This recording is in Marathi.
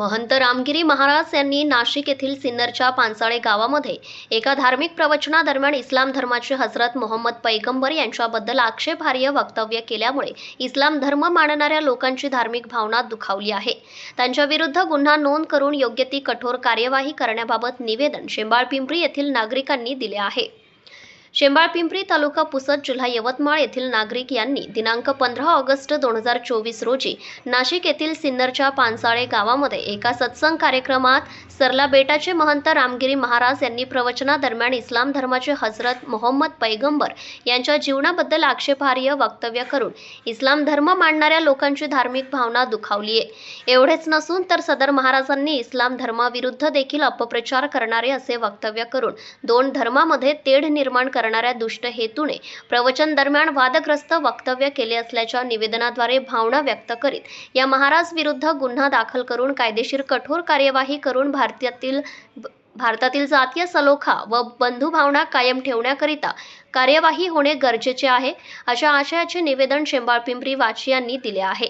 महंत रामगिरी महाराज यांनी नाशिक येथील सिन्नरच्या पानसाळे गावामध्ये एका धार्मिक प्रवचनादरम्यान इस्लाम धर्माचे हजरत मोहम्मद पैगंबर यांच्याबद्दल आक्षेपार्ह वक्तव्य केल्यामुळे इस्लाम धर्म मानणाऱ्या लोकांची धार्मिक भावना दुखावली आहे. त्यांच्या विरुद्ध गुन्हा नोंद करून योग्य ती कठोर कार्यवाही करण्याबाबत निवेदन शेंबाळ पिंपरी येथील नागरिकांनी दिले आहे. शेंबाळ पिंपरी तालुका पुसद जिल्हा यवतमाळ येथील नागरिक यांनी दिनांक पंधरा ऑगस्ट दोन हजार चोवीस रोजी नाशिक येथील सिन्नरच्या पानसाळे गावामध्ये एका सत्संग कार्यक्रमात सरला बेटाचे महंत रामगिरी महाराज यांनी प्रवचनादरम्यान इस्लाम धर्माचे हजरत मोहम्मद पैगंबर यांच्या जीवनाबद्दल आक्षेपार्ह वक्तव्य करून इस्लाम धर्म मांडणाऱ्या लोकांची धार्मिक भावना दुखावली आहे. एवढेच नसून तर सदर महाराजांनी इस्लाम धर्माविरुद्ध देखील अपप्रचार करणारे असे वक्तव्य करून दोन धर्मामध्ये तेढ निर्माण करणाऱ्या दुष्ट हेतूने प्रवचन दरम्यान वादग्रस्त वक्तव्य केले असल्याच्या निवेदनाद्वारे भावना व्यक्त करीत या महाराज विरुद्ध गुन्हा दाखल करून कायदेशीर कठोर कार्यवाही करून भारतातील भारतातील जातीय सलोखा व बंधुभावना कायम ठेवण्याकरिता कार्यवाही होणे गरजेचे आहे अशा आशयाचे निवेदन शेंबाळ पिंपरी वाची यांनी दिले आहे.